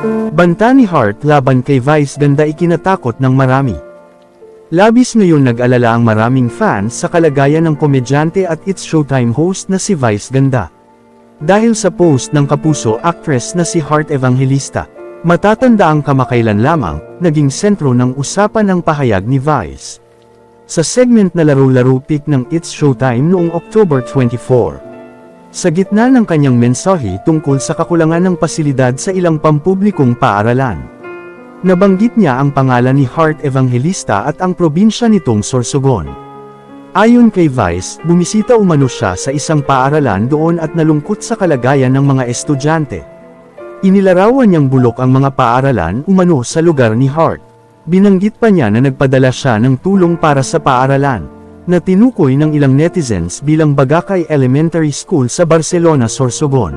Banta ni Hart laban kay Vice ganda ikinatakot ng marami. Labis ngayon nag-alala ang maraming fans sa kalagayan ng komedyante at It's Showtime host na si Vice Ganda. Dahil sa post ng kapuso actress na si Hart Evangelista, matatanda ang kamakailan lamang, naging sentro ng usapan ng pahayag ni Vice. Sa segment na laro-laro pick ng It's Showtime noong October 24. Sa gitna ng kanyang mensahe tungkol sa kakulangan ng pasilidad sa ilang pampublikong paaralan. Nabanggit niya ang pangalan ni Hart Evangelista at ang probinsya nitong Sorsogon. Ayon kay Vice, bumisita umano siya sa isang paaralan doon at nalungkot sa kalagayan ng mga estudyante. Inilarawan niyang bulok ang mga paaralan umano sa lugar ni Hart. Binanggit pa niya na nagpadala siya ng tulong para sa paaralan, na tinukoy ng ilang netizens bilang Bagakay Elementary School sa Barcelona, Sorsogon.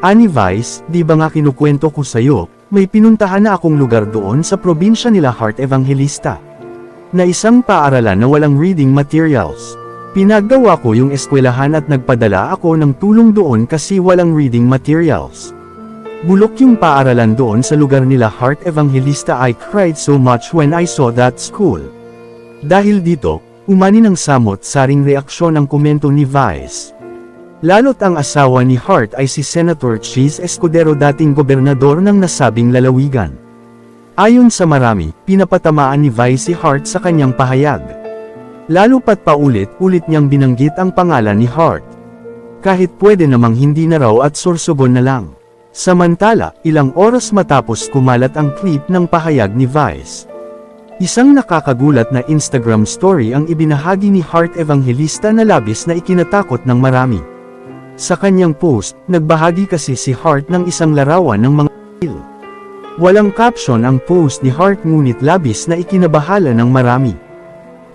Ani Vice, di ba nga kinukwento ko sa'yo, may pinuntahan na akong lugar doon sa probinsya nila Hart Evangelista. Na isang paaralan na walang reading materials. Pinagawa ko yung eskwelahan at nagpadala ako ng tulong doon kasi walang reading materials. Bulok yung paaralan doon sa lugar nila Heart Evangelista I cried so much when I saw that school. Dahil dito, umani ng samot saring reaksyon ang komento ni Vice. Lalo't ang asawa ni Hart ay si Senator Cheese Escudero dating gobernador ng nasabing lalawigan. Ayon sa marami, pinapatamaan ni Vice si Hart sa kanyang pahayag. Lalo pat paulit-ulit niyang binanggit ang pangalan ni Hart. Kahit pwede namang hindi na raw at sorsogon na lang. Samantala, ilang oras matapos kumalat ang clip ng pahayag ni Vice. Isang nakakagulat na Instagram story ang ibinahagi ni Hart Evangelista na labis na ikinatakot ng marami. Sa kanyang post, nagbahagi kasi si Hart ng isang larawan ng mga il. Walang caption ang post ni Hart ngunit labis na ikinabahala ng marami.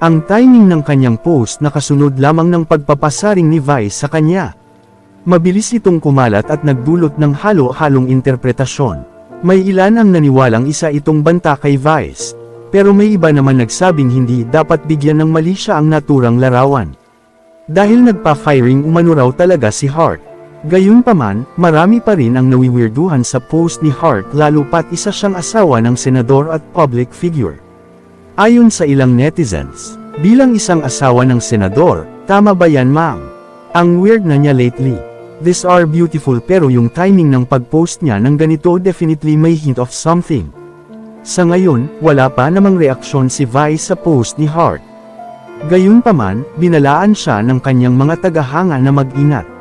Ang timing ng kanyang post nakasunod lamang ng pagpapasaring ni Vice sa kanya. Mabilis itong kumalat at nagdulot ng halo-halong interpretasyon. May ilan ang naniwalang isa itong banta kay Vice. Pero may iba naman nagsabing hindi dapat bigyan ng mali siya ang naturang larawan. Dahil nagpa-firing umano raw talaga si Hart. Gayunpaman, marami pa rin ang nawiwirduhan sa post ni Hart lalo pat isa siyang asawa ng senador at public figure. Ayon sa ilang netizens, bilang isang asawa ng senador, tama ba yan ma'am? Ang weird na niya lately. These are beautiful pero yung timing ng pag-post niya ng ganito definitely may hint of something. Sa ngayon, wala pa namang reaksyon si Vice sa post ni Hart. Gayunpaman, binalaan siya ng kanyang mga tagahanga na mag-ingat.